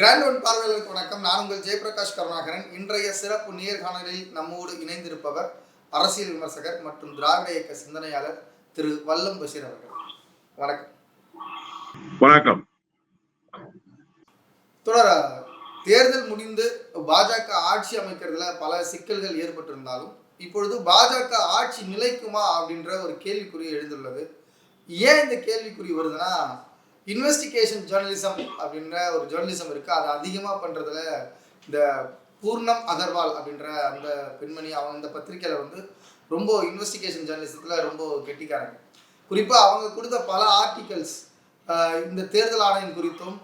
Grand one பார்வையாளருக்கு வணக்கம். நான் உங்கள் ஜெயபிரகாஷ் கருணாகரன். இன்றைய சிறப்பு நேர்காணலில் நம்மோடு இணைந்திருப்பவர் அரசியல் விமர்சகர் மற்றும் திராவிட இயக்க சிந்தனையாளர் திரு வல்லம் பஷீர் அவர்கள். வணக்கம். வணக்கம். தொடர தேர்தல் முடிந்து பாஜக ஆட்சி அமைக்கிறதுல பல சிக்கல்கள் ஏற்பட்டிருந்தாலும் இப்பொழுது பாஜக ஆட்சி நிலைக்குமா அப்படின்ற ஒரு கேள்விக்குறி எழுந்துள்ளது. ஏன் இந்த கேள்விக்குறி வருதுன்னா இன்வெஸ்டிகேஷன் ஜேர்னலிசம் அப்படின்ற ஒரு ஜேர்னலிசம் இருக்குது அதை அதிகமாக பண்ணுறதுல இந்த பூர்ணம் அகர்வால் அப்படின்ற அந்த பெண்மணி அவங்க இந்த பத்திரிக்கையில் வந்து ரொம்ப இன்வெஸ்டிகேஷன் ஜேர்னலிசத்தில் ரொம்ப கெட்டிக்காரங்க குறிப்பாக அவங்க கொடுத்த பல ஆர்டிகல்ஸ் இந்த தேர்தல் ஆணையம் குறித்தும்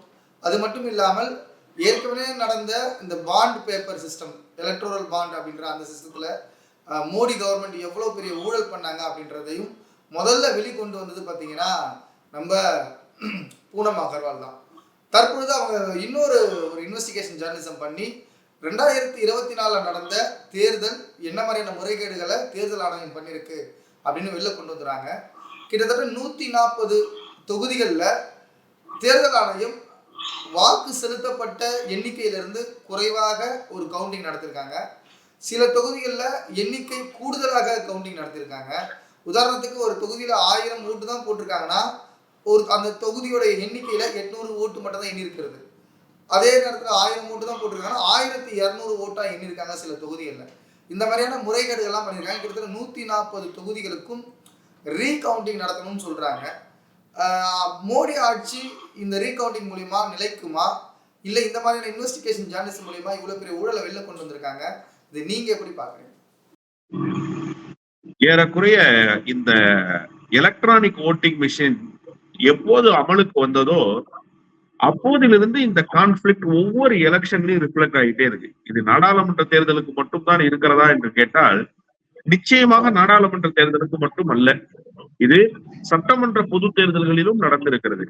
அது மட்டும் இல்லாமல் ஏற்கனவே நடந்த இந்த bond paper system electoral bond அப்படின்ற அந்த சிஸ்டத்தில் மோடி கவர்மெண்ட் எவ்வளோ பெரிய ஊழல் பண்ணாங்க அப்படின்றதையும் முதல்ல வெளிக்கொண்டு வந்தது பார்த்தீங்கன்னா நம்ம பூனம் அகர்வால் தான். தற்பொழுது அவங்க இன்னொரு ஒரு இன்வெஸ்டிகேஷன் ஜேர்னலிசம் பண்ணி ரெண்டாயிரத்தி இருபத்தி நாலில் நடந்த தேர்தல் என்ன மாதிரியான முறைகேடுகளை தேர்தல் ஆணையம் பண்ணியிருக்கு அப்படின்னு வெளில கொண்டு வந்துடுறாங்க கிட்டத்தட்ட நூற்றி நாற்பது தொகுதிகளில் தேர்தல் ஆணையம் வாக்கு செலுத்தப்பட்ட எண்ணிக்கையிலிருந்து குறைவாக ஒரு கவுண்டிங் நடத்திருக்காங்க. சில தொகுதிகளில் எண்ணிக்கை கூடுதலாக கவுண்டிங் நடத்தியிருக்காங்க உதாரணத்துக்கு ஒரு தொகுதியில் ஆயிரம் ஓட்டு தான் போட்டிருக்காங்கன்னா ஒரு அந்த தொகுதியோட எண்ணிக்கையில் எட்நூறு ஓட்டு மட்டும் தான் எண்ணிருக்கிறது அதே நேரத்தில் ஆயிரம் ஓட்டு தான் போட்டிருக்காங்க. ஆயிரத்தி இரநூறு ஓட்டாக எண்ணிருக்காங்க சில தொகுதிகளில். இந்த மாதிரியான முறைகேடுகள்லாம் பண்ணியிருக்காங்க. கிட்டத்தட்ட நூற்றி நாற்பது தொகுதிகளுக்கும் ரீகவுண்டிங் நடத்தணும்னு சொல்கிறாங்க மோடி ஆட்சி இந்த ரீகவுண்டிங் மூலிமா நிலைக்குமா? இல்லை இந்த மாதிரியான இன்வெஸ்டிகேஷன் ஜேர்னலிசம் மூலிமா இவ்வளோ பெரிய ஊழலை வெளில கொண்டு வந்திருக்காங்க? இது நீங்கள் எப்படி பார்க்குறீங்க? ஏறக்குறைய இந்த எலக்ட்ரானிக் ஓட்டிங் மிஷின் எப்போது அமலுக்கு வந்ததோ அப்போதிலிருந்து இந்த கான்ஃபிளிக் ஒவ்வொரு எலெக்ஷன்லயும் ரிஃப்ளெக்ட் ஆகிட்டே இருக்கு. இது நாடாளுமன்ற தேர்தலுக்கு மட்டும்தான் இருக்கிறதா என்று கேட்டால் நிச்சயமாக நாடாளுமன்ற தேர்தலுக்கு மட்டும் அல்ல இது சட்டமன்ற பொது தேர்தல்களிலும் நடந்திருக்கிறது.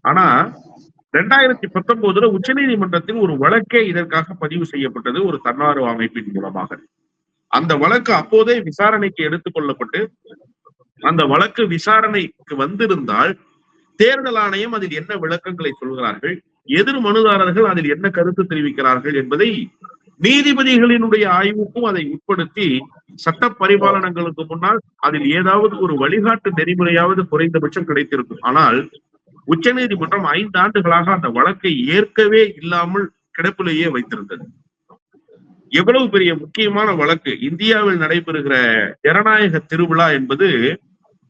ஆனா ரெண்டாயிரத்தி பத்தொன்பதுல உச்சநீதிமன்றத்தில் ஒரு வழக்கே இதற்காக பதிவு செய்யப்பட்டது ஒரு தன்னார்வ அமைப்பின் மூலமாக. அந்த வழக்கு அப்போதே விசாரணைக்கு எடுத்துக் கொள்ளப்பட்டு அந்த வழக்கு விசாரணைக்கு வந்திருந்தால் தேர்தல் ஆணையம் அதில் என்ன விளக்கங்களை சொல்கிறார்கள்? எதிர் மனுதாரர்கள் அதில் என்ன கருத்து தெரிவிக்கிறார்கள் என்பதை நீதிபதிகளினுடைய ஆய்வுக்கும் அதை உட்படுத்தி சட்ட பரிபாலனங்களுக்கு முன்னால் அதில் ஏதாவது ஒரு வழிகாட்டு நெறிமுறையாவது குறைந்தபட்சம் கிடைத்திருக்கும். ஆனால் உச்ச நீதிமன்றம் ஐந்து ஆண்டுகளாக அந்த வழக்கை ஏற்கவே இல்லாமல் கிடப்பிலேயே வைத்திருந்தது. எவ்வளவு பெரிய முக்கியமான வழக்கு. இந்தியாவில் நடைபெறுகிற ஜனநாயக திருவிழா என்பது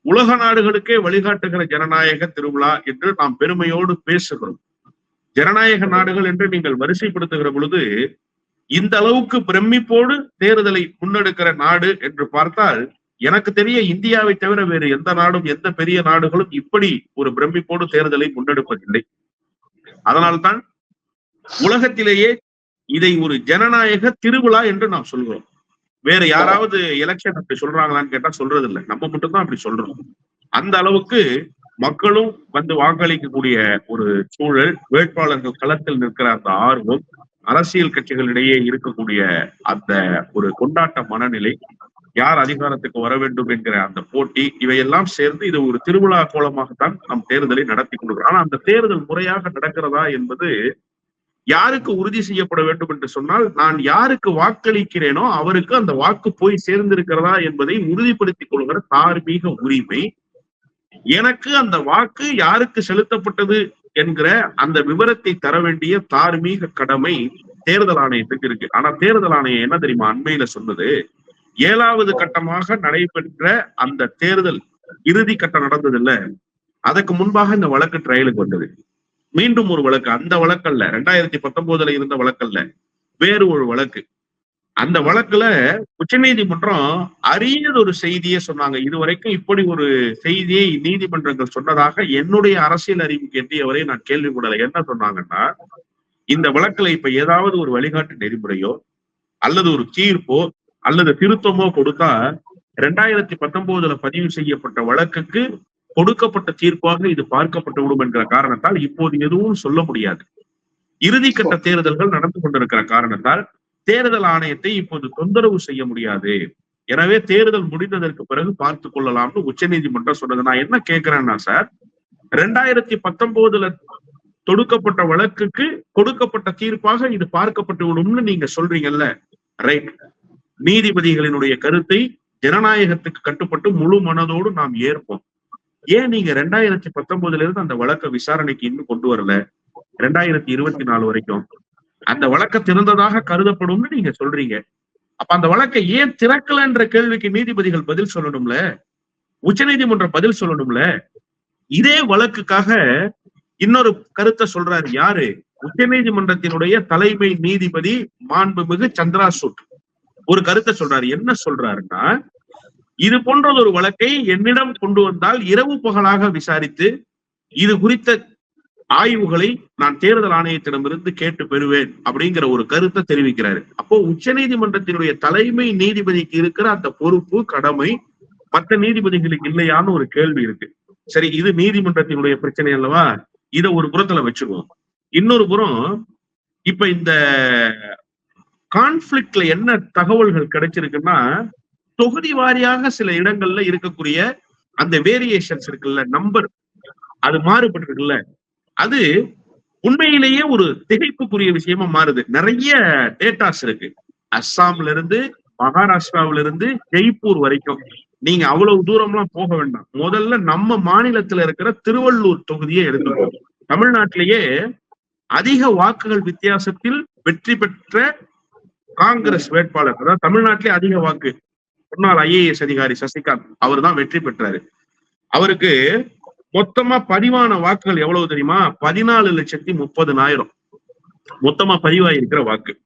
உலக நாடுகளுக்கே வழிகாட்டுகிற ஜனநாயக திருவிழா என்று நாம் பெருமையோடு பேசுகிறோம். ஜனநாயக நாடுகள் என்று நீங்கள் வரிசைப்படுத்துகிற பொழுது இந்த அளவுக்கு பிரமிப்போடு தேர்தலை முன்னெடுக்கிற நாடு என்று பார்த்தால் எனக்கு தெரிய இந்தியாவை தவிர வேறு எந்த நாடும் எந்த பெரிய நாடுகளும் இப்படி ஒரு பிரமிப்போடு தேர்தலை முன்னெடுப்பதில்லை. அதனால்தான் உலகத்திலேயே இதை ஒரு ஜனநாயக திருவிழா என்று நாம் சொல்கிறோம். வேற யாராவது எலெக்ஷன் அப்படி சொல்றாங்களான்னு கேட்டா சொல்றது இல்லை நம்ம மட்டும்தான் அப்படி சொல்றோம். அந்த அளவுக்கு மக்களும் வந்து வாக்களிக்கக்கூடிய ஒரு சூழல் வேட்பாளர்கள் களத்தில் நிற்கிற அந்த ஆர்வம் அரசியல் கட்சிகளிடையே இருக்கக்கூடிய அந்த ஒரு கொண்டாட்ட மனநிலை யார் அதிகாரத்துக்கு வர வேண்டும் என்கிற அந்த போட்டி இவையெல்லாம் சேர்ந்து இது ஒரு திருவிழா கோலமாகத்தான் நம் தேர்தலை நடத்தி கொடுக்கிறோம் ஆனா அந்த தேர்தல் முறையாக நடக்கிறதா என்பது யாருக்கு உறுதி செய்யப்பட வேண்டும் என்று சொன்னால் நான் யாருக்கு வாக்களிக்கிறேனோ அவருக்கு அந்த வாக்கு போய் சேர்ந்திருக்கிறதா என்பதை உறுதிப்படுத்திக் கொள்கிற தார்மீக உரிமை. எனக்கு அந்த வாக்கு யாருக்கு செலுத்தப்பட்டது என்கிற அந்த விவரத்தை தர வேண்டிய தார்மீக கடமை தேர்தல் ஆணையத்துக்கு இருக்கு. ஆனா தேர்தல் ஆணையம் என்ன தெரியுமா அண்மையில சொன்னது? ஏழாவது கட்டமாக நடைபெற்ற அந்த தேர்தல் இறுதி கட்டம் நடந்தது இல்ல அதுக்கு முன்பாக இந்த வழக்கு ட்ரையலுக்கு வந்தது. மீண்டும் ஒரு வழக்கு. அந்த வழக்கல்ல ரெண்டாயிரத்தி பத்தொன்பதுல இருந்த வழக்கல்ல வேறு ஒரு வழக்கு. அந்த வழக்குல உச்சநீதிமன்றம் அரியது ஒரு செய்தியை சொன்னாங்க. இதுவரைக்கும் இப்படி ஒரு செய்தியை நீதிமன்றங்கள் சொன்னதாக என்னுடைய அரசியல் அறிவுக்கு எட்டியவரை நான் கேள்விப்படலை என்ன சொன்னாங்கன்னா இந்த வழக்குல இப்ப ஏதாவது ஒரு வழிகாட்டு நெறிமுறையோ அல்லது ஒரு தீர்ப்போ அல்லது திருத்தமோ கொடுத்தா ரெண்டாயிரத்தி பத்தொன்பதுல பதிவு செய்யப்பட்ட வழக்குக்கு கொடுக்கப்பட்ட தீர்ப்பாக இது பார்க்கப்பட்டு விடும் என்கிற காரணத்தால் இப்போது எதுவும் சொல்ல முடியாது. இறுதிக்கட்ட தேர்தல்கள் நடந்து கொண்டிருக்கிற காரணத்தால் தேர்தல் ஆணையத்தை இப்போது தொந்தரவு செய்ய முடியாது. எனவே தேர்தல் முடிந்ததற்கு பிறகு பார்த்து கொள்ளலாம்னு உச்ச நீதிமன்றம் சொன்னது நான் என்ன கேட்கிறேன்னா சார் ரெண்டாயிரத்தி பத்தொன்பதுல தொடுக்கப்பட்ட வழக்குக்கு கொடுக்கப்பட்ட தீர்ப்பாக இது பார்க்கப்பட்டு விடும்னு நீங்க சொல்றீங்கல்ல? ரைட் நீதிபதிகளினுடைய கருத்தை ஜனநாயகத்துக்கு கட்டுப்பட்டு முழு மனதோடு நாம் ஏற்போம். ஏன் நீங்க ரெண்டாயிரத்தி பத்தொன்பதுல இருந்து அந்த வழக்க விசாரணைக்கு இன்னும் கொண்டு வரல? ரெண்டாயிரத்தி இருபத்தி நாலு வரைக்கும். அந்த வழக்க திறந்ததாக கருதப்படும்னு நீங்க சொல்றீங்க. அப்ப அந்த வழக்கை ஏன் திறக்கலன்ற கேள்விக்கு நீதிபதிகள் பதில் சொல்லணும்ல? உச்சநீதிமன்றம் பதில் சொல்லணும்ல? இதே வழக்குக்காக இன்னொரு கருத்தை சொல்றாரு யாரு? உச்சநீதிமன்றத்தினுடைய தலைமை நீதிபதி மாண்புமிகு சந்திராசூட். ஒரு கருத்தை சொல்றாரு. என்ன சொல்றாருன்னா இது போன்றது ஒரு வழக்கை என்னிடம் கொண்டு வந்தால் இரவு பகலாக விசாரித்து இது குறித்த ஆய்வுகளை நான் தேர்தல் ஆணையத்திடமிருந்து கேட்டு பெறுவேன் அப்படிங்கிற ஒரு கருத்தை தெரிவிக்கிறாரு. அப்போ உச்ச நீதிமன்றத்தினுடைய தலைமை நீதிபதிக்கு இருக்கிற அந்த பொறுப்பு கடமை மற்ற நீதிபதிகளுக்கு இல்லையான்னு ஒரு கேள்வி இருக்கு. சரி இது நீதிமன்றத்தினுடைய பிரச்சனை அல்லவா? இத ஒரு புறத்துல வச்சுக்குவோம். இன்னொரு புறம் இப்ப இந்த கான்ஃபிளிக்ட்ல என்ன தகவல்கள் கிடைச்சிருக்குன்னா தொகுதி வாரியாக சில இடங்கள்ல இருக்கக்கூடிய அந்த வேரியேஷன்ஸ் இருக்குல்ல நம்பர் அது மாறுபட்டிருக்குல்ல. அது உண்மையிலேயே ஒரு திகைப்புக்குரிய விஷயமா மாறுது. நிறைய டேட்டாஸ் இருக்கு. அஸ்ஸாம்ல இருந்து மகாராஷ்டிராவில இருந்து ஜெய்ப்பூர் வரைக்கும். நீங்க அவ்வளவு தூரம்லாம் போக வேண்டாம். முதல்ல நம்ம மாநிலத்துல இருக்கிற திருவள்ளூர் தொகுதியை எடுத்துக்கோம் தமிழ்நாட்டிலேயே அதிக வாக்குகள் வித்தியாசத்தில் வெற்றி பெற்ற காங்கிரஸ் வேட்பாளர். அதாவது தமிழ்நாட்டிலே அதிக வாக்கு. முன்னாள் ஐஏஎஸ் அதிகாரி சசிகாந்த் அவர் தான் வெற்றி பெற்றாரு. அவருக்கு மொத்தமா பதிவான வாக்குகள் எவ்வளவு தெரியுமா? பதினாலு லட்சத்தி முப்பதுனாயிரம். மொத்தமா பதிவாயிருக்கிற வாக்கு.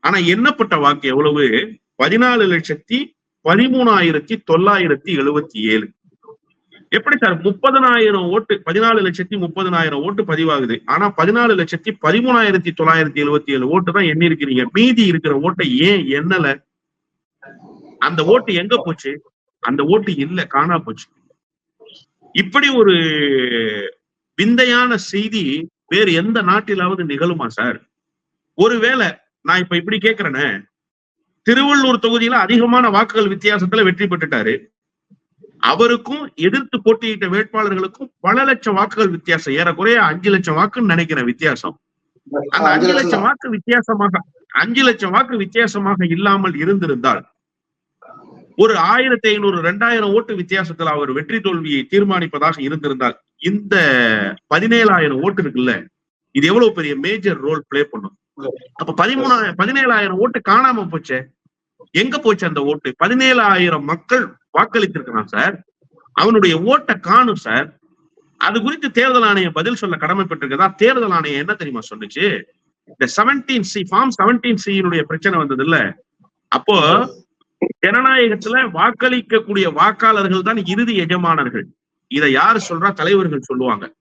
ஆனா எண்ணப்பட்ட வாக்கு எவ்வளவு? பதினாலு லட்சத்தி பதிமூணாயிரத்தி தொள்ளாயிரத்தி எழுபத்தி ஏழு. எப்படி சார்? முப்பதனாயிரம் ஓட்டு பதினாலு லட்சத்தி முப்பதனாயிரம் ஓட்டு பதிவாகுது. ஆனா பதினாலு லட்சத்தி பதிமூணாயிரத்தி தொள்ளாயிரத்தி எழுபத்தி ஏழு ஓட்டு தான் எண்ணிருக்கிறீங்க மீதி இருக்கிற ஓட்டை ஏன் எண்ணல? அந்த ஓட்டு எங்க போச்சு? அந்த ஓட்டு இல்ல காணா போச்சு. இப்படி ஒரு விந்தையான செய்தி வேறு எந்த நாட்டிலாவது நிகழுமா சார்? ஒருவேளை நான் இப்ப இப்படி கேக்குறேனே திருவள்ளூர் தொகுதியில அதிகமான வாக்குகள் வித்தியாசத்துல வெற்றி பெற்றுட்டாரு. அவருக்கும் எதிர்த்து போட்டியிட்ட வேட்பாளர்களுக்கும் பல லட்சம் வாக்குகள் வித்தியாசம். ஏறக்குறைய அஞ்சு லட்சம் வாக்குன்னு நினைக்கிறேன் வித்தியாசம். அந்த அஞ்சு லட்சம். வாக்கு வித்தியாசமாக அஞ்சு லட்சம் வாக்கு வித்தியாசமாக இல்லாமல் இருந்திருந்தால் ஒரு ஆயிரத்தி ஐநூறு ரெண்டாயிரம் ஓட்டு வித்தியாசத்துல அவர் வெற்றி தோல்வியை தீர்மானிப்பதாக இருந்திருந்தால் இந்த பதினேழாயிரம் ஓட்டு இருக்குல்ல இது எவ்வளவு பெரிய மேஜர் ரோல் பிளே பண்ணும்? அப்ப பதிமூணாயிரம் பதினேழாயிரம் ஓட்டு காணாம போச்சே? எங்க போச்சு அந்த ஓட்டு? பதினேழாயிரம் மக்கள் வாக்களித்திருக்கிறான் சார். அவனுடைய ஓட்டை காணும் சார். அது குறித்து தேர்தல் ஆணையம் பதில் சொல்ல கடமைப்பட்டிருக்கதா? தேர்தல் ஆணையம் என்ன தெரியுமா சொன்னுச்சு இந்த செவன்டீன் சி ஃபார்ம் செவன்டீன் சியினுடைய பிரச்சனை வந்தது இல்ல அப்போ ஜனநாயகத்துல வாக்களிக்கக்கூடிய வாக்காளர்கள் தான் இறுதி எஜமானர்கள். இதை யாரு சொல்றா? தலைவர்கள் சொல்லுவாங்க.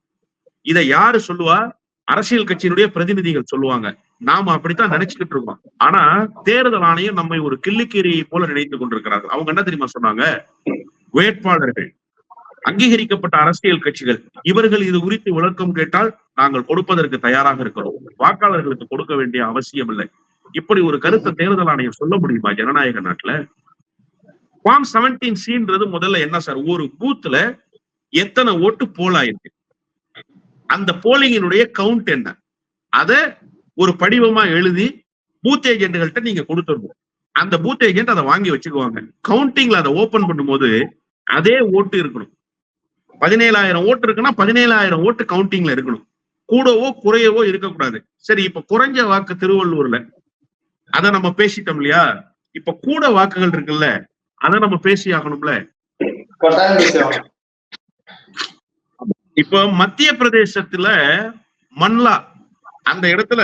இதை யாரு சொல்லுவா? அரசியல் கட்சியினுடைய பிரதிநிதிகள் சொல்லுவாங்க. நாம அப்படித்தான் நினைச்சுக்கிட்டு இருக்கோம். ஆனா தேர்தல் ஆணையம் நம்மை ஒரு கிள்ளுக்கீரியை போல நினைத்துக் கொண்டிருக்கிறார்கள். அவங்க என்ன தெரியுமா சொன்னாங்க? வேட்பாளர்கள் அங்கீகரிக்கப்பட்ட அரசியல் கட்சிகள் இவர்கள் இது குறித்து விளக்கம் கேட்டால் நாங்கள் கொடுப்பதற்கு தயாராக இருக்கிறோம். வாக்காளர்களுக்கு கொடுக்க வேண்டிய அவசியம் இல்லை. இப்படி ஒரு கருத்தை தேர்தல் ஆணையம் சொல்ல முடியுமா ஜனநாயக நாட்டுல? ஃபார்ம் செவன்டீன் சீன்றது முதல்ல என்ன சார்? ஒரு பூத்துல எத்தனை ஓட்டு போல் ஆயிருக்கு? அந்த போலிங்கினுடைய கவுண்ட் என்ன? அத ஒரு படிவமா எழுதி பூத் ஏஜென்ட்கள்ட்ட நீங்க கொடுத்துருவோம் அந்த பூத் ஏஜென்ட் அதை வாங்கி வச்சுக்குவாங்க. கவுண்டிங்ல அதை ஓபன் பண்ணும்போது அதே ஓட்டு இருக்கணும். பதினேழாயிரம் ஓட்டு இருக்குன்னா பதினேழாயிரம் ஓட்டு கவுண்டிங்ல இருக்கணும். கூடவோ குறையவோ இருக்கக்கூடாது. சரி இப்ப குறைஞ்ச வாக்கு திருவள்ளூர்ல அத நம்ம பேசிட்டோம் இல்லையா? இப்ப கூட வாக்குகள் இருக்குல்ல அத நம்ம பேசி ஆகணும்ல? இப்ப மத்திய பிரதேசத்துல மன்லா அந்த இடத்துல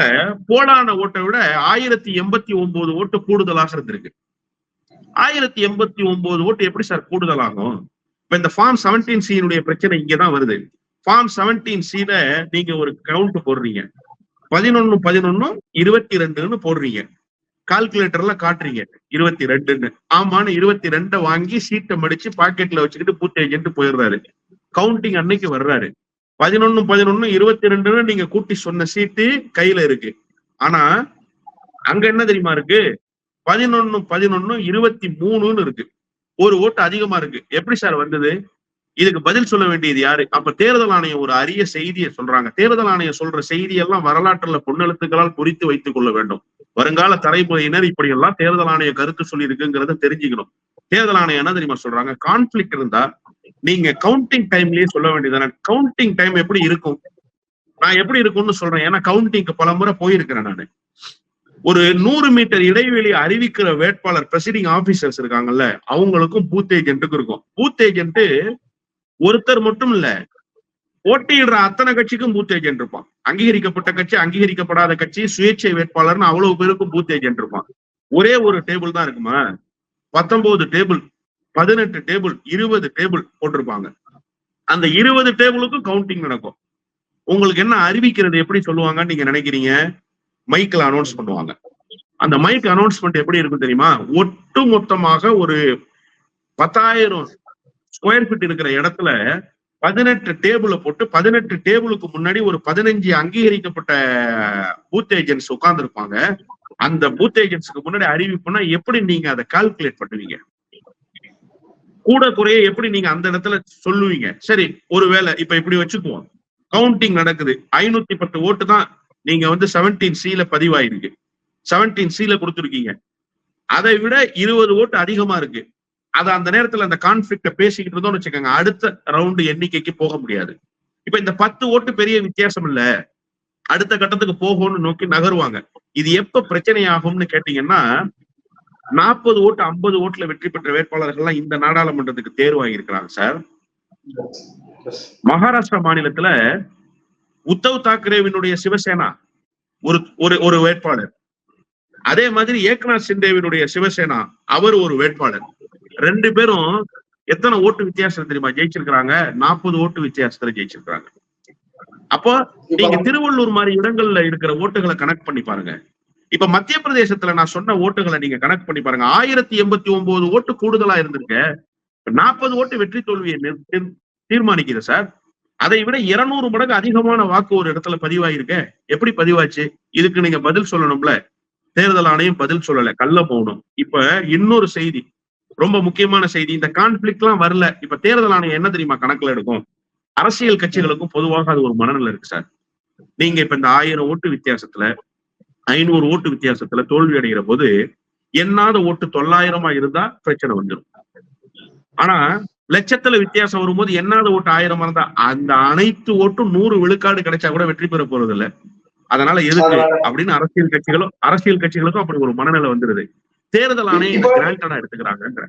போலான ஓட்டை விட ஆயிரத்தி எண்பத்தி ஒன்பது ஓட்டு கூடுதலாக இருந்திருக்கு. ஆயிரத்தி எண்பத்தி ஒன்பது ஓட்டு எப்படி சார் கூடுதலாகும்? இப்ப இந்த ஃபார்ம் செவன்டீன் சீனுடைய பிரச்சனை இங்கதான் வருது. ஃபார்ம் செவன்டீன் சீல நீங்க ஒரு கவுண்ட் போடுறீங்க. பதினொன்னு பதினொன்னு இருபத்தி ரெண்டுன்னு போடுறீங்க. கால்குலேட்டர்ல காட்டுறீங்க. இருபத்தி ரெண்டுன்னு ஆமான்னு இருபத்தி ரெண்டை வாங்கி சீட்டை மடிச்சு பாக்கெட்ல வச்சுக்கிட்டு பூட்டி ஏஜென்ட் போயிடுறாரு. கவுண்டிங் அன்னைக்கு வர்றாரு. பதினொன்னு பதினொன்னு இருபத்தி ரெண்டுன்னு நீங்க கூட்டி சொன்ன சீட்டு கையில இருக்கு. ஆனா அங்க என்ன தெரியுமா இருக்கு? பதினொன்னு பதினொன்னு இருபத்தி மூணுன்னு இருக்கு. ஒரு ஓட்டு அதிகமா இருக்கு. எப்படி சார் வந்தது? இதுக்கு பதில் சொல்ல வேண்டியது யாரு? அப்ப தேர்தல் ஆணையம் ஒரு அரிய செய்தியை சொல்றாங்க. தேர்தல் ஆணையம் சொல்ற செய்தியெல்லாம் வரலாற்றுல பொன்னெழுத்துக்களால் குறித்து வைத்துக் கொள்ள வேண்டும். வருங்கால தலைமுறையினர் இப்படி எல்லாம் தேர்தல் ஆணைய கருத்து சொல்லி இருக்குங்கிறத தெரிஞ்சுக்கணும். தேர்தல் ஆணையம் என்ன தெரியுமா சொல்றாங்க? கான்ஃபிளிக் இருந்தா நீங்க கவுண்டிங் டைம்லயே சொல்ல வேண்டியதானே கவுண்டிங் டைம் எப்படி இருக்கும்? நான் எப்படி இருக்கும்னு சொல்றேன். ஏன்னா கவுண்டிங்க்கு பல முறை போயிருக்கிறேன் நான். ஒரு நூறு மீட்டர் இடைவெளி அறிவிக்கிற வேட்பாளர் பிரசிடிங் ஆபீசர்ஸ் இருக்காங்கல்ல அவங்களுக்கும் பூத் ஏஜென்ட்டுக்கும் இருக்கும். பூத் ஏஜென்ட் ஒருத்தர் மட்டும் இல்ல போட்டியிடுற அத்தனை கட்சிக்கும் பூத் ஏஜென்ட் இருப்பான். அங்கீகரிக்கப்பட்ட கட்சி அங்கீகரிக்கப்படாத கட்சி சுயேட்சை வேட்பாளர்னு அவ்வளவு பேருக்கும் பூத் ஏஜென்ட் இருப்பான். ஒரே ஒரு டேபிள் தான் இருக்குமா? பத்தொன்பது டேபிள் பதினெட்டு டேபிள் இருபது டேபிள் போட்டிருப்பாங்க. அந்த இருபது டேபிளுக்கும் கவுண்டிங் நடக்கும். உங்களுக்கு என்ன அறிவிக்கிறது எப்படி சொல்லுவாங்கன்னு நீங்க நினைக்கிறீங்க? மைக்கில் அனௌன்ஸ் பண்ணுவாங்க. அந்த மைக் அனௌன்ஸ்மெண்ட் எப்படி இருக்கும் தெரியுமா? ஒட்டு மொத்தமாக ஒரு பத்தாயிரம் ஸ்கொயர் ஃபீட் இருக்கிற இடத்துல பதினெட்டு டேபிளை போட்டு பதினெட்டு டேபிளுக்கு முன்னாடி ஒரு பதினஞ்சு அங்கீகரிக்கப்பட்ட பூத் ஏஜென்ட்ஸ் உட்கார்ந்துருப்பாங்க. அந்த பூத் ஏஜென்ட்ஸ்க்கு முன்னாடி அறிவிப்புனா எப்படி நீங்க அதை கால்குலேட் பண்ணுவீங்க? கூட குறைய எப்படி நீங்க அந்த இடத்துல சொல்லுவீங்க? சரி ஒருவேளை இப்ப இப்படி வச்சுக்குவோம். கவுண்டிங் நடக்குது. ஐநூத்தி பத்து ஓட்டு தான் நீங்க வந்து செவன்டீன் சில பதிவாயிருக்கு. செவன்டீன் சில கொடுத்துருக்கீங்க. அதை விட இருபது ஓட்டு அதிகமா இருக்கு. அது அந்த நேரத்துல அந்த கான்ஃபிளிக்ட பேசிக்கிட்டு இருந்தோம்னு வச்சுக்கோங்க அடுத்த ரவுண்டு எண்ணிக்கைக்கு போக முடியாது. இப்ப இந்த பத்து ஓட்டு பெரிய வித்தியாசம் இல்ல. அடுத்த கட்டத்துக்கு போகும்னு நோக்கி நகருவாங்க. இது எப்ப பிரச்சனை ஆகும்னு கேட்டீங்கன்னா நாற்பது ஓட்டு ஐம்பது ஓட்டுல வெற்றி பெற்ற வேட்பாளர்கள்லாம் இந்த நாடாளுமன்றத்துக்கு தேர்வாகி இருக்கிறாங்க சார். மகாராஷ்டிரா மாநிலத்துல உத்தவ் தாக்கரேவினுடைய சிவசேனா ஒரு ஒரு ஒரு வேட்பாளர். அதே மாதிரி ஏக்நாத் சிண்டேவினுடைய சிவசேனா அவர் ஒரு வேட்பாளர். ரெண்டு பேரும் எத்தனை ஓட்டு வித்தியாசம் தெரியுமா ஜெயிச்சிருக்கிறாங்க? நாற்பது ஓட்டு வித்தியாசத்துல ஜெயிச்சிருக்காங்க அப்போ நீங்க திருவள்ளூர் மாதிரி இடங்கள்ல இருக்கிற ஓட்டுகளை கனெக்ட் பண்ணி பாருங்க. இப்ப மத்திய பிரதேசத்துல நான் சொன்ன ஓட்டுகளை நீங்க கனெக்ட் பண்ணி பாருங்க. ஆயிரத்தி எண்பத்தி ஒன்பது ஓட்டு கூடுதலா இருந்திருக்க. நாற்பது ஓட்டு வெற்றி தோல்வியை நிர்- தீர்மானிக்குது சார். அதை விட இருநூறு மடங்கு அதிகமான வாக்கு ஒரு இடத்துல பதிவாயிருக்கேன் எப்படி பதிவாச்சு? இதுக்கு நீங்க பதில் சொல்லணும்ல. தேர்தல் ஆணையம் பதில் சொல்லல கள்ள மௌனம். இப்ப இன்னொரு செய்தி ரொம்ப முக்கியமான செய்தி இந்த கான்ஃபிளிக் எல்லாம் வரல. இப்ப தேர்தல் ஆணையம் என்ன தெரியுமா கணக்குல எடுக்கும்? அரசியல் கட்சிகளுக்கும் பொதுவாக அது ஒரு மனநிலை இருக்கு சார். நீங்க இப்ப இந்த ஆயிரம் ஓட்டு வித்தியாசத்துல ஐநூறு ஓட்டு வித்தியாசத்துல தோல்வி அடைகிற போது எண்ணாத ஓட்டு தொள்ளாயிரமா இருந்தா பிரச்சனை வந்துடும் ஆனா லட்சத்துல வித்தியாசம் வரும்போது எண்ணாத ஓட்டு ஆயிரமா இருந்தா அந்த அனைத்து ஓட்டும் நூறு விழுக்காடு கிடைச்சா கூட வெற்றி பெற போறது இல்லை அதனால எதுக்கு அப்படின்னு அரசியல் கட்சிகளும் அரசியல் கட்சிகளுக்கும் அப்படி ஒரு மனநிலை வந்துருது. தேர்தல் ஆணையம் கிராண்டடா எடுத்துக்கிறாங்கன்ற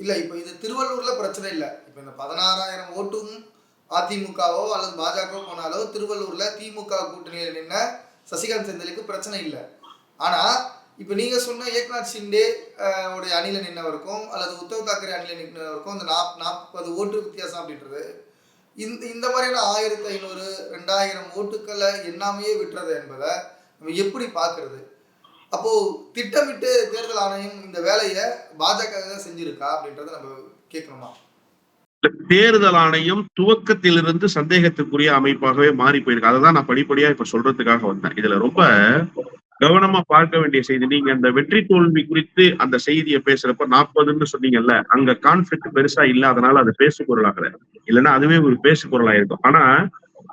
இல்ல இப்ப இது திருவள்ளூர்ல பிரச்சனை இல்ல. இப்ப இந்த பதினாறாயிரம் ஓட்டும் அதிமுகவோ அல்லது பாஜகவோ போனாலோ திருவள்ளூர்ல திமுக கூட்டணியில் நின்ன சசிகாந்த் செந்திலுக்கு பிரச்சனை இல்ல. ஆனா இப்ப நீங்க சொன்ன ஏக்நாத் அஹ், உடைய அணில நின்னவருக்கும் அல்லது உத்தவ் தாக்கரே அணில நின்னவருக்கும் நாப் நாற்பது ஓட்டு வித்தியாசம் அப்படின்றது இந்த இந்த மாதிரியான ஆயிரத்தி ஐநூறு ரெண்டாயிரம் ஓட்டுக்களை எண்ணாமையே விட்டுறது என்பதை நம்ம எப்படி பார்க்கறது? அப்போ திட்டமிட்டு தேர்தல் ஆணையம் இந்த வேலையை பாஜக தான் செஞ்சிருக்கா அப்படின்றத நம்ம கேட்கணுமா? தேர்தல் ஆணையம் துவக்கத்திலிருந்து சந்தேகத்துக்குரிய அமைப்பாகவே மாறி போயிருக்கு. அதை தான் நான் படிப்படியா இப்ப சொல்றதுக்காக வந்தேன். இதுல ரொம்ப கவனமா பார்க்க வேண்டிய செய்தி. நீங்க அந்த வெற்றி தோல்வி குறித்து அந்த செய்தியை பேசுறப்ப நாற்பதுன்னு சொன்னீங்கல்ல அங்க கான்ஃபிளிக் பெருசா இல்ல அதனால அது பேசு பொருளாகல இல்லைன்னா அதுவே ஒரு பேசு பொருளா இருக்கும் ஆனா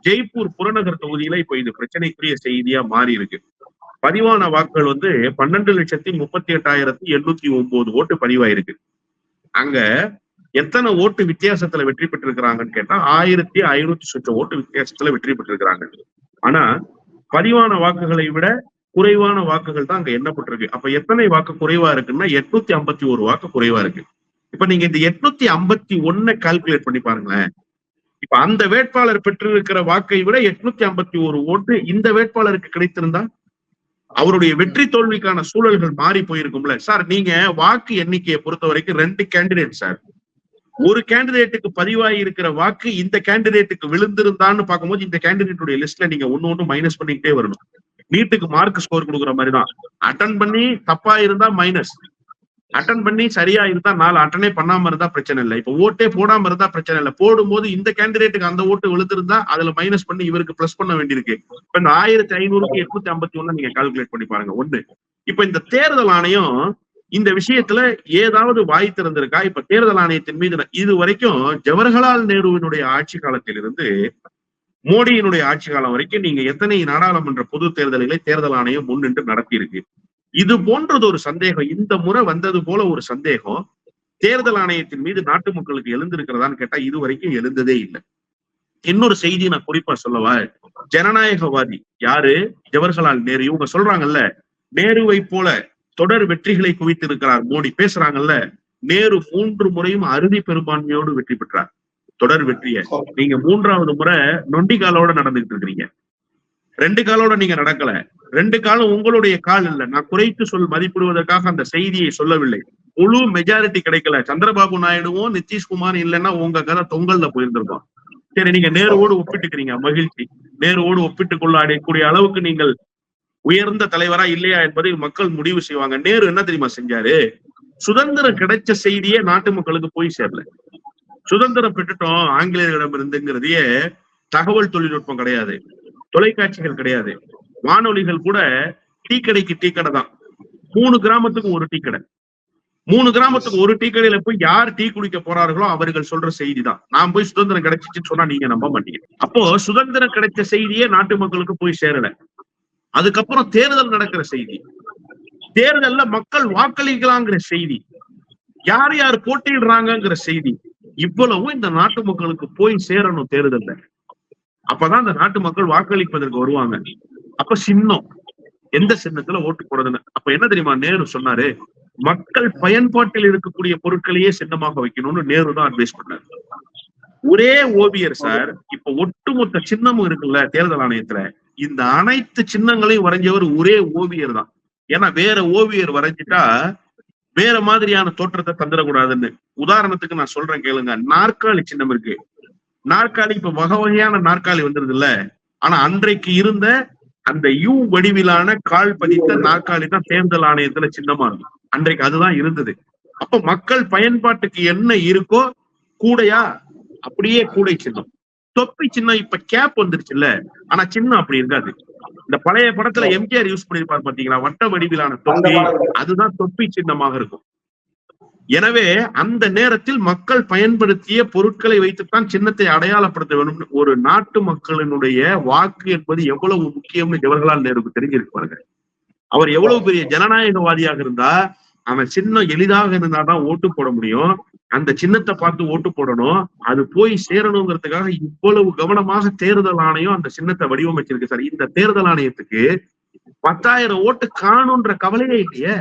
ஜெய்ப்பூர் புறநகர் தொகுதியில இப்ப இது பிரச்சனைக்குரிய செய்தியா மாறி இருக்கு பதிவான வாக்குகள் வந்து பன்னெண்டு லட்சத்தி முப்பத்தி எட்டாயிரத்தி எண்ணூத்தி ஒன்பது ஓட்டு பதிவாயிருக்கு. அங்க எத்தனை ஓட்டு வித்தியாசத்துல வெற்றி பெற்றிருக்கிறாங்கன்னு கேட்டா ஆயிரத்தி ஐநூத்தி சொச்ச ஓட்டு வித்தியாசத்துல வெற்றி பெற்றிருக்கிறாங்க. ஆனா பதிவான வாக்குகளை விட குறைவான வாக்குகள் தான் அங்க எண்ணப்பட்டிருக்கு. அப்ப எத்தனை வாக்கு குறைவா இருக்குன்னா எட்நூத்தி ஐம்பத்தி ஒரு வாக்கு குறைவா இருக்கு. இப்ப நீங்க இந்த எட்நூத்தி ஐம்பத்தி ஒன்ன கால்குலேட் பண்ணி பாருங்களேன். இப்ப அந்த வேட்பாளர் பெற்றிருக்கிற வாக்கை விட எட்நூத்தி ஐம்பத்தி ஒரு ஓட்டு இந்த வேட்பாளருக்கு கிடைத்திருந்தா? அவருடைய வெற்றி தோல்விக்கான சூழல்கள் மாறி போயிருக்கும்ல. சார் நீங்க வாக்கு எண்ணிக்கையை பொறுத்த வரைக்கும் ரெண்டு கேண்டிடேட் சார். ஒரு கேண்டிடேட்டுக்கு பதிவாகி இருக்கிற வாக்கு இந்த கேண்டிடேட்டுக்கு விழுந்திருந்தான்னு பார்க்கும்போது இந்த கேண்டிடேட்டுடைய லிஸ்ட்ல நீங்க ஒண்ணு ஒண்ணு மைனஸ் பண்ணிக்கிட்டே வரணும். நீட்டுக்கு மார்க் ஸ்கோர் கொடுக்குற மாதிரி தான். அட்டன் பண்ணி தப்பா இருந்தா மைனஸ் அட்டன் பண்ணி சரியா இருந்தா நாலு. அட்டனே பண்ணாம இருந்தா பிரச்சனை இல்லை. இப்ப ஓட்டே போடாம இருந்தா பிரச்சனை இல்லை. போடும்போது இந்த கேண்டிடேட்டுக்கு அந்த ஓட்டு விழுந்திருந்தா அதுல மைனஸ் பண்ணி இவருக்கு பிளஸ் பண்ண வேண்டியிருக்கு. இப்ப இந்த ஆயிரத்தி ஐநூறுக்கு எட்நூத்தி ஐம்பத்தி ஒண்ணு நீங்க கால்குலேட் பண்ணி பாருங்க. ஒண்ணு. இப்ப இந்த தேர்தல் ஆணையம் இந்த விஷயத்துல ஏதாவது வாய் திறந்திருக்கா? இப்ப தேர்தல் ஆணையத்தின் மீது இது வரைக்கும் ஜவஹர்லால் நேருவினுடைய ஆட்சி காலத்திலிருந்து மோடியினுடைய ஆட்சி காலம் வரைக்கும் நீங்க எத்தனை நாடாளுமன்ற பொது தேர்தல்களை தேர்தல் ஆணையம் முன்னின்று நடத்தியிருக்கு? இது போன்றது ஒரு சந்தேகம். இந்த முறை வந்தது போல ஒரு சந்தேகம். தேர்தல் ஆணையத்தின் மீது நாட்டு மக்களுக்கு எழுந்திருக்கிறதான்னு கேட்டா இது வரைக்கும் எழுந்ததே இல்லை. இன்னொரு செய்தி நான் குறிப்பா சொல்லவா? ஜனநாயகவாதி யாரு? ஜவஹர்லால் நேரு. இவங்க சொல்றாங்கல்ல நேருவை போல தொடர் வெற்றிகளை குவித்திருக்கிறார் மோடி. பேசுறாங்கல்ல நேரு மூன்று முறையும் அறுதி பெரும்பான்மையோடு வெற்றி பெற்றார். தொடர் வெற்றிய. நீங்க மூன்றாவது முறை நொண்டி காலோட நடந்துகிட்டு இருக்கிறீங்க. ரெண்டு காலோட நீங்க நடக்கல. ரெண்டு காலம் உங்களுடைய கால் இல்ல. நான் குறைத்து சொல் மதிப்பிடுவதற்காக அந்த செய்தியை சொல்லவில்லை. முழு மெஜாரிட்டி கிடைக்கல. சந்திரபாபு நாயுடுவும் நிதிஷ்குமார் இல்லைன்னா உங்க கதை தொங்கல்ல போயிருந்திருக்கும். சரி நீங்க நேருவோடு ஒப்பிட்டுக்கிறீங்க. மகிழ்ச்சி. நேருவோடு ஒப்பிட்டுக் கொள்ளாடக்கூடிய அளவுக்கு நீங்கள் உயர்ந்த தலைவரா இல்லையா என்பதை மக்கள் முடிவு செய்வாங்க. நேரு என்ன தெரியுமா செஞ்சாரு? சுதந்திரம் கிடைச்ச செய்தியே நாட்டு மக்களுக்கு போய் சேரல. சுதந்திரம் பெற்றுட்டோம் ஆங்கிலேயர்களிடம் இருந்துங்கிறதையே தகவல் தொழில்நுட்பம் கிடையாது. தொலைக்காட்சிகள் கிடையாது. வானொலிகள் கூட டீ கடைக்கு டீ கடை தான். மூணு கிராமத்துக்கு ஒரு டீ கடை. மூணு கிராமத்துக்கு ஒரு டீ கடையில போய் யார் டீ குடிக்க போறார்களோ அவர்கள் சொல்ற செய்தி தான். நான் போய் சுதந்திரம் கிடைச்சிச்சுன்னு சொன்னா நீங்க நம்ப மாட்டீங்க. அப்போ சுதந்திரம் கிடைச்ச செய்தியே நாட்டு மக்களுக்கு போய் சேரல. அதுக்கப்புறம் தேர்தல் நடக்கிற செய்தி. தேர்தல்ல மக்கள் வாக்களிக்கலாங்கிற செய்தி. யார் யார் போட்டியிடுறாங்கங்கிற செய்தி. இவ்வளவும் இந்த நாட்டு மக்களுக்கு போய் சேரணும் தேர்தல்ல. அப்பதான் இந்த நாட்டு மக்கள் வாக்களிப்பதற்கு வருவாங்க. அப்ப சின்னம். எந்த சின்னத்துல ஓட்டு போடுறதுன்னு. அப்ப என்ன தெரியுமா? நேரு சொன்னாரு மக்கள் பயன்பாட்டில் இருக்கக்கூடிய பொருட்களையே சின்னமாக வைக்கணும்னு நேரு தான் அட்வைஸ் பண்ணாரு. ஒரே ஓவியர் சார் இப்ப ஒட்டுமொத்த சின்னமும் இருக்குல்ல தேர்தல் ஆணையத்துல இந்த அனைத்து சின்னங்களையும் வரைஞ்சவர் ஒரே ஓவியர் தான். ஏன்னா வேற ஓவியர் வரைஞ்சிட்டா வேற மாதிரியான தோற்றத்தை தந்துடக்கூடாதுன்னு. உதாரணத்துக்கு நான் சொல்றேன் கேளுங்க. நாற்காலி சின்னம் இருக்கு. நாற்காலி இப்ப வகை வகையான நாற்காலி வந்துருது இல்ல ஆனா அன்றைக்கு இருந்த அந்த யூ வடிவிலான கால் பதித்த நாற்காலி தான் தேர்தல் ஆணையத்துல சின்னமா இருக்கும். அன்றைக்கு அதுதான் இருந்தது. அப்ப மக்கள் பயன்பாட்டுக்கு என்ன இருக்கோ கூடையா அப்படியே கூடை சின்னம். தொப்பி சின்னம் இப்ப கேப் வந்துருச்சுல்ல. ஆனா சின்னம் அப்படி இருக்காது. இந்த பழைய படத்துல எம்ஜிஆர் யூஸ் பண்ணிருப்பாரு பாத்தீங்களா? வட்ட வடிவிலான தொப்பி. அதுதான் தொப்பி சின்னமாக இருக்கும். எனவே அந்த நேரத்தில் மக்கள் பயன்படுத்திய பொருட்களை வைத்துத்தான் சின்னத்தை அடையாளப்படுத்த வேண்டும் ஒரு நாட்டு மக்களினுடைய வாக்கு என்பது எவ்வளவு முக்கியம்னு ஜவஹர்லால் நேருக்கு தெரிஞ்சிருக்கு பாருங்க அவர் எவ்வளவு பெரிய ஜனநாயகவாதியாக இருந்தா அவன் சின்னம் எளிதாக இருந்தாதான் ஓட்டு போட முடியும். அந்த சின்னத்தை பார்த்து ஓட்டு போடணும் அது போய் சேரணுங்கிறதுக்காக இவ்வளவு கவனமாக தேர்தல் ஆணையம் அந்த சின்னத்தை வடிவமைச்சிருக்கு சார். இந்த தேர்தல் ஆணையத்துக்கு பத்தாயிரம் ஓட்டு காணுன்ற கவலையே இல்லையே.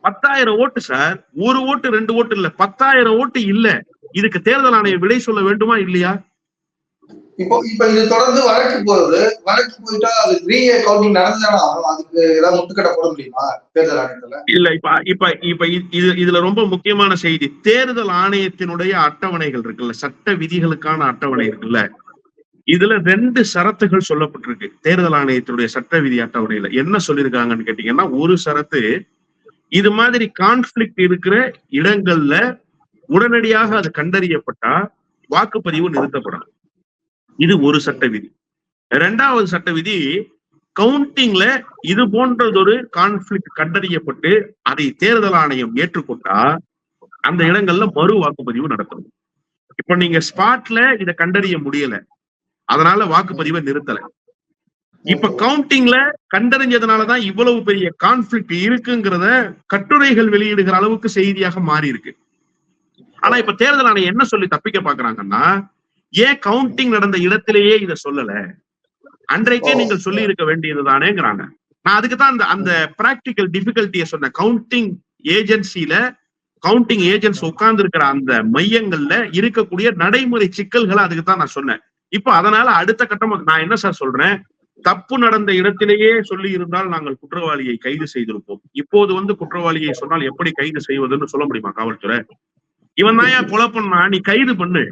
பத்தாயிரம் ஓட்டு சார். ஒரு ஓட்டு ரெண்டு ஓட்டு இல்ல. பத்தாயிரம் ஓட்டு இல்ல. இதுக்கு தேர்தல் ஆணையம் விடை சொல்ல வேண்டுமா இல்லையா? இப்போ இப்ப இது தொடர்ந்து வழக்கு போகுது வழக்கு போயிட்டா அது ரீ கவுண்டிங் நடந்துதானே ஆகும் அதுக்கு ஏதாவது முட்டுக்கட்ட போட முடியுமா தேர்தல் ஆணையத்துல? இல்ல இப்ப இப்ப இப்ப இது இதுல ரொம்ப முக்கியமான செய்தி. தேர்தல் ஆணையத்தினுடைய அட்டவணைகள் இருக்குல்ல சட்ட விதிகளுக்கான அட்டவணை இருக்குல்ல இதுல ரெண்டு சரத்துகள் சொல்லப்பட்டிருக்கு தேர்தல் ஆணையத்தினுடைய சட்ட விதி அட்டவணையில. என்ன சொல்லியிருக்காங்கன்னு கேட்டீங்கன்னா ஒரு சரத்து இது மாதிரி கான்ஃபிளிக்ட் இருக்கிற இடங்கள்ல உடனடியாக அது கண்டறியப்பட்டா வாக்குப்பதிவு நிறுத்தப்படும். இது ஒரு சட்ட விதி இரண்டாவது சட்ட விதி கவுண்டிங்ல இது போன்றதொரு கான்ஃபிளிக் கண்டறியப்பட்டு அதை தேர்தல் ஆணையம் ஏற்றுக்கொண்டா அந்த இடங்கள்ல மறு வாக்குப்பதிவு நடத்தணும். இப்ப நீங்க ஸ்பாட்ல இத கண்டறிய முடியல. அதனால வாக்குப்பதிவை நிறுத்தல. இப்ப கவுண்டிங்ல கண்டறிஞ்சதுனாலதான் இவ்வளவு பெரிய கான்ஃபிளிக் இருக்குங்கிறத கட்டுரைகள் வெளியிடுகிற அளவுக்கு செய்தியாக மாறி இருக்கு ஆனா இப்ப தேர்தல் ஆணையம் என்ன சொல்லி தப்பிக்க பாக்குறாங்கன்னா ஏன் கவுண்டிங் நடந்த இடத்திலேயே இத சொல்லல? அன்றைக்கே நீங்கள் சொல்லி இருக்க வேண்டியதுதானேங்கிறாங்க. நான் அதுக்கு தான் அந்த அந்த பிராக்டிக்கல் டிஃபிகல்ட்டிய சொன்னேன். கவுண்டிங் ஏஜென்சில கவுண்டிங் ஏஜென்ட்ஸ் உட்கார்ந்து இருக்கிற அந்த மையங்கள்ல இருக்கக்கூடிய நடைமுறை சிக்கல்களை அதுக்கு தான் நான் சொன்னேன். இப்போ அதனால அடுத்த கட்டமா நான் என்ன சார் சொல்றேன்? தப்பு நடந்த இடத்திலேயே சொல்லி இருந்தால் நாங்கள் குற்றவாளியை கைது செய்திருப்போம். இப்போது வந்து குற்றவாளியை சொன்னால் எப்படி கைது செய்வதுன்னு சொல்ல முடியுமா காவல்துறை? இவன் தான் ஏன் கொலை பண்ணா நீ கைது பண்ணு.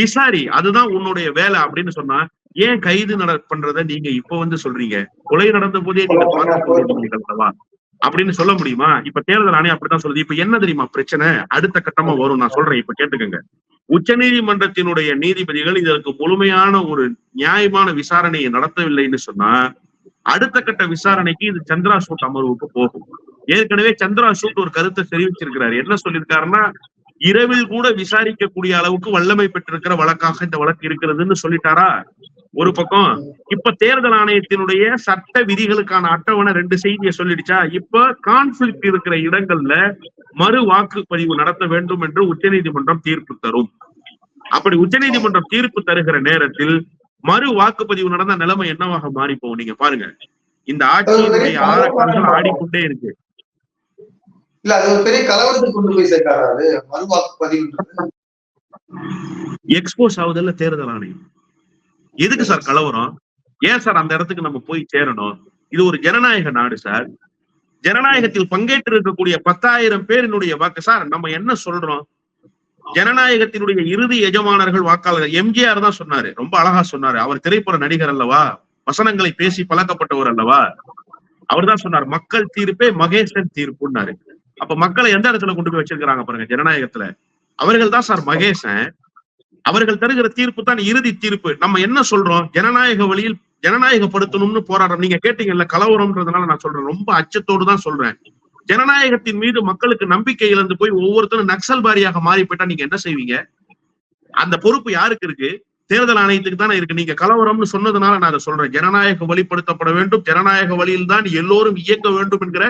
விசாரி அதுதான் உன்னுடைய வேலை அப்படின்னு சொன்னா ஏன் கைது நட பண்றத நீங்க இப்ப வந்து சொல்றீங்க? கொலை நடந்த போதே நீங்க அப்படின்னு சொல்ல முடியுமா? இப்ப தேர்தல் ஆணையம் அப்படித்தான் சொல்லுது. இப்ப என்ன தெரியுமா பிரச்சனை? அடுத்த கட்டமா வரும். நான் சொல்றேன். இப்ப கேட்டுக்கங்க. உச்சநீதிமன்றத்தினுடைய நீதிபதிகள் இதற்கு முழுமையான ஒரு நியாயமான விசாரணையை நடத்தவில்லைன்னு சொன்னா அடுத்த கட்ட விசாரணைக்கு இது சந்திரா சூட் அமர்வுக்கு போகும். ஏற்கனவே சந்திரா சூட் ஒரு கருத்தை தெரிவிச்சிருக்கிறார். என்ன சொல்லியிருக்காருன்னா இரவில் கூட விசாரிக்கக்கூடிய அளவுக்கு வல்லமை பெற்றிருக்கிற வழக்காக இந்த வழக்கு இருக்கிறதுன்னு சொல்லிட்டாரா? ஒரு பக்கம் இப்ப தேர்தல் ஆணையத்தினுடைய சட்ட விதிகளுக்கான அட்டவணை ரெண்டு செய்தியை சொல்லிடுச்சா? இப்ப கான்ஃபிளிக்ட் இருக்கிற இடங்கள்ல மறு வாக்குப்பதிவு நடத்த வேண்டும் என்று உச்சநீதிமன்றம் தீர்ப்பு தரும். அப்படி உச்சநீதிமன்றம் தீர்ப்பு தருகிற நேரத்தில் மறு வாக்குப்பதிவு நடந்த நிலைமை என்னவாக மாறி போகும் நீங்க பாருங்க. இந்த ஆட்சியினுடைய ஆரக்கங்கள் ஆடிக்கொண்டே இருக்கு. இல்ல அது ஒரு பெரிய கலவரத்தை கொண்டு போய் சேர்க்காது மறுவாக்கு பதிவுன்றது. எக்ஸ்போஸ் ஆகுதுல்ல தேர்தல் ஆணையம். எதுக்கு சார் கலவரம்? ஏன் சார் அந்த இடத்துக்கு நம்ம போய் சேரணும்? இது ஒரு ஜனநாயக நாடு சார். ஜனநாயகத்தில் பங்கேற்று இருக்கக்கூடிய பத்தாயிரம் பேரினுடைய வாக்கு சார் நம்ம என்ன சொல்றோம்? ஜனநாயகத்தினுடைய இறுதி எஜமானர்கள் வாக்காளர்கள் எம்ஜிஆர் தான் சொன்னாரு. ரொம்ப அழகா சொன்னாரு. அவர் திரைப்பட நடிகர் அல்லவா? வசனங்களை பேசி பழக்கப்பட்டவர் அல்லவா? அவர் தான் சொன்னார் மக்கள் தீர்ப்பே மகேசன் தீர்ப்புன்னாரு. அப்ப மக்களை எந்த இடத்துல கொண்டு போய் வச்சிருக்கிறாங்க பாருங்க ஜனநாயகத்துல? அவர்கள் தான் சார் மகேசன். அவர்கள் தருகிற தீர்ப்பு தான் இறுதி தீர்ப்பு. நம்ம என்ன சொல்றோம்? ஜனநாயக வழியில் ஜனநாயகப்படுத்தணும்னு போராடுறோம் நீங்க கேட்டீங்கல்ல கலவரம்ன்றதுனால நான் சொல்றேன். ரொம்ப அச்சத்தோடு தான் சொல்றேன். ஜனநாயகத்தின் மீது மக்களுக்கு நம்பிக்கை இழந்து போய் ஒவ்வொருத்தரும் நக்சல்பாரியாக மாறி போயிட்டா நீங்க என்ன செய்வீங்க? அந்த பொறுப்பு யாருக்கு இருக்கு? தேர்தல் ஆணையத்துக்கு தானே இருக்கு. நீங்க கலவரம்னு சொன்னதுனால நான் அதை சொல்றேன். ஜனநாயகம் வழிப்படுத்தப்பட வேண்டும். ஜனநாயக வழியில் தான் எல்லோரும் இயங்க வேண்டும் என்கிற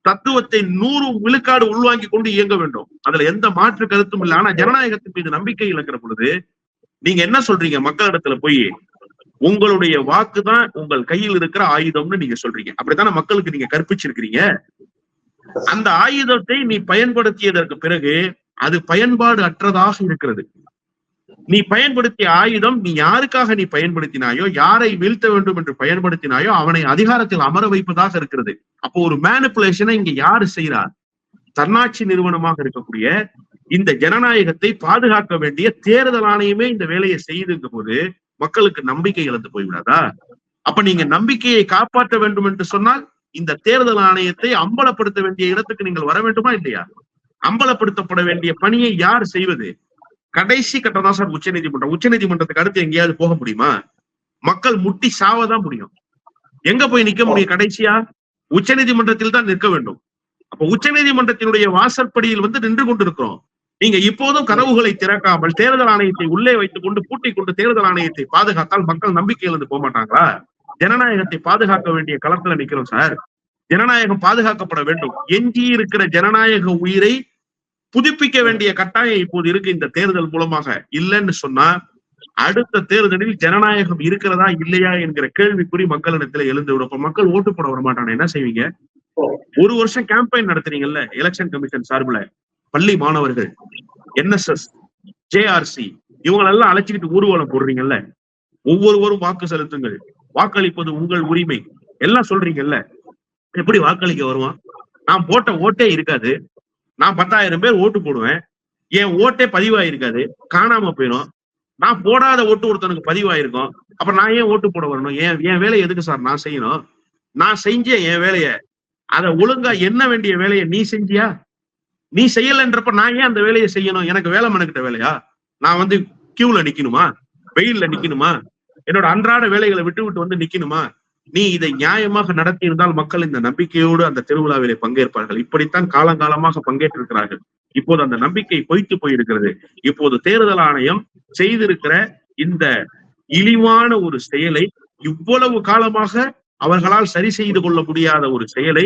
தத்துவத்தை நூறு விழுக்காடு உள்வாங்கி கொண்டு இயங்க வேண்டும். அதுல எந்த மாற்று கருத்தும் இல்லை. ஆனா ஜனநாயகத்தின் மீது நம்பிக்கை இழக்கிற பொழுது நீங்க என்ன சொல்றீங்க? மக்களிடத்துல போய் உங்களுடைய வாக்கு தான் உங்கள் கையில் இருக்கிற ஆயுதம்னு நீங்க சொல்றீங்க. அப்படித்தானே மக்களுக்கு நீங்க கற்பிச்சிருக்கிறீங்க? அந்த ஆயுதத்தை நீ பயன்படுத்தியதற்கு பிறகு அது பயன்பாடு அற்றதாக இருக்கிறது. நீ பயன்படுத்திய ஆயுதம் நீ யாருக்காக நீ பயன்படுத்தினாயோ யாரை வீழ்த்த வேண்டும் என்று பயன்படுத்தினாயோ அவனை அதிகாரத்தில் அமர வைப்பதாக இருக்கிறது. அப்போ ஒரு மேனிப்புலேஷனை இங்க யாரு செய்யறார் தன்னாட்சி நிறுவனமாக இருக்கக்கூடிய இந்த ஜனநாயகத்தை பாதுகாக்க வேண்டிய தேர்தல் ஆணையமே இந்த வேலையை செய்துங்க போது மக்களுக்கு நம்பிக்கை இழந்து போய்விடாதா? அப்ப நீங்க நம்பிக்கையை காப்பாற்ற வேண்டும் என்று சொன்னால் இந்த தேர்தல் ஆணையத்தை அம்பலப்படுத்த வேண்டிய இடத்துக்கு நீங்கள் வர வேண்டுமா இல்லையா? அம்பலப்படுத்தப்பட வேண்டிய பணியை யார் செய்வது? கடைசி கட்டம் தான் சார் உச்சநீதிமன்றம் உச்சநீதிமன்றத்துக்கு அடுத்து எங்கேயாவது போக முடியுமா? மக்கள் முட்டி சாவதான் முடியும். எங்க போய் நிக்க முடியும்? கடைசியா உச்சநீதிமன்றத்தில் தான் நிற்க வேண்டும். அப்ப உச்சநீதிமன்றத்தினுடைய வாசற்படியில் வந்து நின்று கொண்டிருக்கிறோம். நீங்க இப்போதும் கதவுகளை திறக்காமல் தேர்தல் ஆணையத்தை உள்ளே வைத்துக் கொண்டு பூட்டிக் கொண்டு தேர்தல் ஆணையத்தை பாதுகாத்தால் மக்கள் நம்பிக்கை இழந்து போக மாட்டாங்களா? ஜனநாயகத்தை பாதுகாக்க வேண்டிய களத்துல நிக்கிறோம் சார். ஜனநாயகம் பாதுகாக்கப்பட வேண்டும். எஞ்சி இருக்கிற ஜனநாயக உயிரை புதுப்பிக்க வேண்டிய கட்டாயம் இப்போது இருக்கு இந்த தேர்தல் மூலமாக இல்லைன்னு சொன்னா அடுத்த தேர்தலில் ஜனநாயகம் இருக்கிறதா இல்லையா என்கிற கேள்விக்குறி மக்களிடத்துல எழுந்து விடும். மக்கள் ஓட்டு போட வர என்ன செய்வீங்க? ஒரு வருஷம் கேம்பெயின் நடத்துறீங்கல்ல எலெக்ஷன் கமிஷன் சார்பில் பள்ளி மாணவர்கள் என்எஸ்எஸ் ஜேஆர்சி இவங்களெல்லாம் அழைச்சிக்கிட்டு ஊர்வலம் போடுறீங்கல்ல ஒவ்வொருவரும் வாக்கு செலுத்துங்கள். வாக்களிப்பது உங்கள் உரிமை. எல்லாம் சொல்றீங்கல்ல எப்படி வாக்களிக்க வருவான்? நான் போட்ட ஓட்டே இருக்காது. நான் பத்தாயிரம் பேர் ஓட்டு போடுவேன். என் ஓட்டே பதிவாயிருக்காது. காணாம போயிடும் நான் போடாத ஓட்டு ஒருத்தனுக்கு பதிவாயிருக்கும். அப்புறம் நான் ஏன் ஓட்டு போட வரணும்? என் என் வேலையை எதுக்கு சார் நான் செய்யணும்? நான் செஞ்சேன் என் வேலைய. அதை ஒழுங்கா என்ன வேண்டிய வேலையை நீ செஞ்சியா? நீ செய்யலன்றப்ப நான் ஏன் அந்த வேலையை செய்யணும்? எனக்கு வேலை மனுக்கிட்ட வேலையா? நான் வந்து கியூல நிக்கணுமா? வெயில்ல நிக்கணுமா? என்னோட அன்றாட வேலைகளை விட்டு விட்டு வந்து நிக்கணுமா? நீ இதை நியாயமாக நடத்தி இருந்தால் மக்கள் இந்த நம்பிக்கையோடு அந்த திருவிழாவிலே பங்கேற்பார்கள். இப்படித்தான் காலங்காலமாக பங்கேற்றிருக்கிறார்கள். இப்போது அந்த நம்பிக்கை பொய்த்து போயிருக்கிறது. இப்போது தேர்தல் ஆணையம் செய்திருக்கிற இந்த இழிவான ஒரு செயலை இவ்வளவு காலமாக அவர்களால் சரி செய்து கொள்ள முடியாத ஒரு செயலை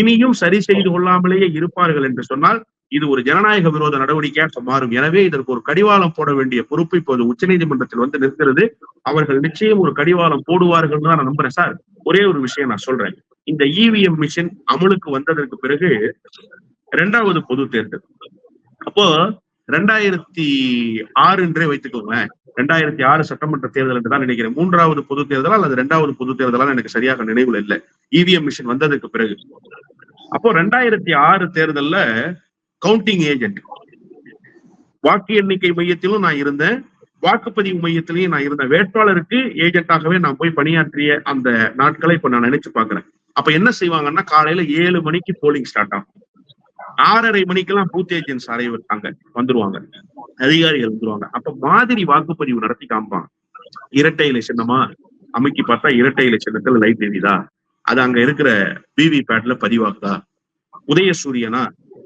இனியும் சரி செய்து கொள்ளாமலேயே இருப்பார்கள் என்று சொன்னால் இது ஒரு ஜனநாயக விரோத நடவடிக்கையாக மாறும். எனவே இதற்கு ஒரு கடிவாளம் போட வேண்டிய பொறுப்பு இப்போது உச்சநீதிமன்றத்தில் வந்து நிற்கிறது. அவர்கள் நிச்சயம் ஒரு கடிவாளம் போடுவார்கள் தான் நான் நம்புறேன் சார். ஒரே ஒரு விஷயம் நான் சொல்றேன். இந்த இவிஎம் மிஷின் அமலுக்கு வந்ததற்கு பிறகு இரண்டாவது பொது தேர்தல். அப்போ ரெண்டாயிரத்தி ஆறு என்றே வைத்துக்கோங்களேன். ரெண்டாயிரத்தி ஆறு சட்டமன்ற தேர்தல் என்று தான் நினைக்கிறேன். மூன்றாவது பொது தேர்தலா அல்லது ரெண்டாவது பொது தேர்தலா எனக்கு சரியாக நினைவுல இல்லை. இவிஎம் மிஷின் வந்ததுக்கு பிறகு. அப்போ ரெண்டாயிரத்தி ஆறு தேர்தல்ல கவுண்டிங் ஏஜென்ட் வாக்கு எண்ணிக்கை மையத்திலும் நான் இருந்தேன். வாக்குப்பதிவு மையத்திலையும் நான் இருந்தேன். வேட்பாளருக்கு ஏஜென்ட்டாகவே நான் போய் பணியாற்றிய அந்த நாட்களை இப்ப நான் நினைச்சு பாக்குறேன் அப்ப என்ன செய்வாங்கன்னா காலையில ஏழு மணிக்கு போலிங் ஸ்டார்ட் ஆகும். ஆறரை மணிக்கெல்லாம் பூத் ஏஜென்ட்ஸ் அறைய வைப்பாங்க வந்துருவாங்க. அதிகாரிகள் வந்துருவாங்க. அப்ப மாதிரி வாக்குப்பதிவு நடத்தி காமிப்பாங்க. இரட்டை இலை சின்னமா அமைக்கி பார்த்தா இரட்டை இலை சின்னத்துல லைட் எரியுதா? அது அங்க இருக்கிற விவி பேட்ல பதிவாகுதா உதயசூரியனா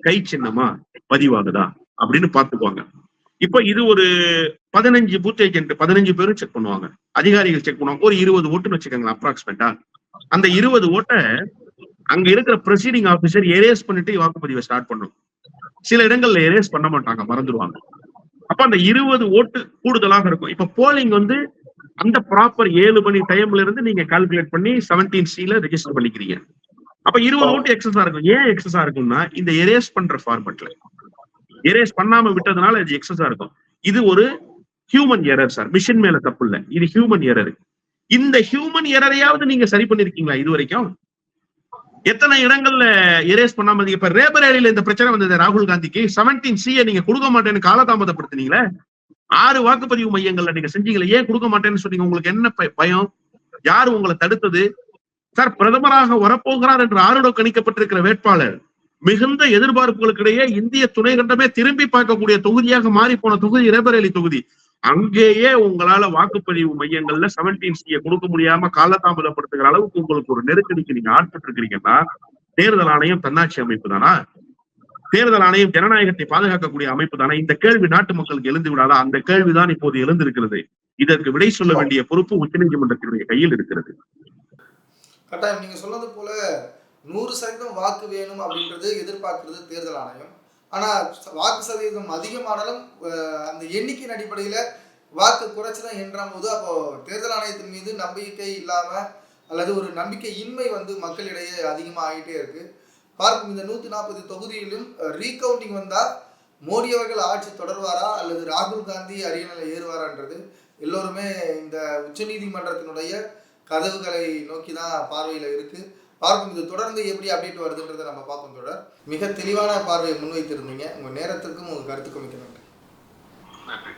கை சின்னமா பதிவாகுதா அப்படின்னு பாத்துக்குவாங்க இப்ப இது ஒரு பதினஞ்சு பூத் ஏஜென்ட் பதினஞ்சு பேரும் செக் பண்ணுவாங்க. அதிகாரிகள் செக் பண்ணுவாங்க. ஒரு இருபது ஓட்டுன்னு வச்சுக்கோங்களேன் அப்ராக்சிமேட்டா அந்த இருபது ஓட்டை அங்க இருக்கிற ப்ரொசீடிங் ஆபீசர் எரேஸ் பண்ணிட்டு வாக்குப்பதிவை ஸ்டார்ட் பண்ணும். சில இடங்கள்ல எரேஸ் பண்ண மாட்டாங்க மறந்துடுவாங்க. அப்ப அந்த இருபது ஓட்டு கூடுதலாக இருக்கும். இப்ப போலிங் வந்து அந்த ப்ராப்பர் ஏழு மணி டைம்ல இருந்து நீங்க கால்குலேட் பண்ணி செவன்டீன் சில ரெஜிஸ்டர் பண்ணிக்கிறீங்க. அப்ப இருபது ஓட்டு எக்ஸஸா இருக்கும். ஏன் எக்ஸஸா இருக்கும்னா இந்த எரேஸ் பண்ற ஃபார்மட்ல எரேஸ் பண்ணாம விட்டதுனால இது எக்ஸஸா இருக்கும். இது ஒரு ஹியூமன் எரர் சார் மிஷின் மேல தப்பு இல்ல. இது ஹியூமன் எரர் இந்த ஹியூமன் எரரையாவது நீங்க சரி பண்ணிருக்கீங்களா இது வரைக்கும் எத்தனை இடங்கள்ல எரேஸ் பண்ணாம? இப்ப ரேபரேலியில இந்த பிரச்சனை வந்தது ராகுல் காந்திக்கு. செவன்டீன் சியை நீங்க கொடுக்க மாட்டேன்னு காலதாமதப்படுத்தினீங்களே? ஆறு வாக்குப்பதிவு மையங்கள்ல நீங்க செஞ்சீங்களே? ஏன் கொடுக்க மாட்டேன்னு சொன்னீங்க? உங்களுக்கு என்ன பய- பயம்? யார் உங்களை தடுத்தது? சார் பிரதமராக வரப்போகிறார் என்று ஆருடம் கணிக்கப்பட்டிருக்கிற வேட்பாளர் மிகுந்த எதிர்பார்ப்புகளுக்கிடையே இந்திய துணை கண்டமே திரும்பி பார்க்கக்கூடிய தொகுதியாக மாறி போன தொகுதி ரேபரேலி தொகுதி. அங்கேயே உங்களால வாக்குப்பதிவு மையங்கள்ல செவன்டீன் சியை கொடுக்க முடியாம காலதாமதப்படுத்துகிற அளவுக்கு உங்களுக்கு ஒரு நெருக்கடிக்கு நீங்க ஆட்பட்டு இருக்கிறீங்கன்னா தேர்தல் ஆணையம் தன்னாட்சி அமைப்பு தானா? தேர்தல் ஆணையம் ஜனநாயகத்தை பாதுகாக்கக்கூடிய அமைப்பு தானே? இந்த கேள்வி நாட்டு மக்களுக்கு எழுந்து விடாதா? அந்த கேள்விதான் இப்போது எழுந்திருக்கிறது. இதற்கு விடை சொல்ல வேண்டிய பொறுப்பு உச்சநீதிமன்றத்தினுடைய கையில் இருக்கிறது. கட்டாயம் நீங்க சொன்னது போல நூறு சதவீதம் வாக்கு வேணும் அப்படின்றது எதிர்பார்க்கறது தேர்தல் ஆணையம். ஆனால் வாக்கு சதவீதம் அதிகமானாலும் அந்த எண்ணிக்கையின் அடிப்படையில் வாக்கு குறைச்சுதான் என்ற போது அப்போ தேர்தல் ஆணையத்தின் மீது நம்பிக்கை இல்லாம அல்லது ஒரு நம்பிக்கை இன்மை வந்து மக்களிடையே அதிகமாக ஆகிட்டே இருக்கு. பார்க்கும் இந்த நூற்றி நாற்பது தொகுதியிலும் ரீகவுண்டிங் வந்தால் மோடி அவர்கள் ஆட்சி தொடர்வாரா அல்லது ராகுல் காந்தி அரியணையில் ஏறுவாரான்றது எல்லோருமே இந்த உச்சநீதிமன்றத்தினுடைய கதவுகளை நோக்கி தான் பார்வையில் இருக்குது பார்க்கும் இது தொடர்ந்து எப்படி அப்டேட் வருதுன்றத நம்ம பார்ப்போம் தொடர் மிக தெளிவான பார்வையை முன்வைத்திருந்தீங்க. உங்கள் நேரத்திற்கும் உங்கள் கருத்துக்கும் மிக்க நன்றி.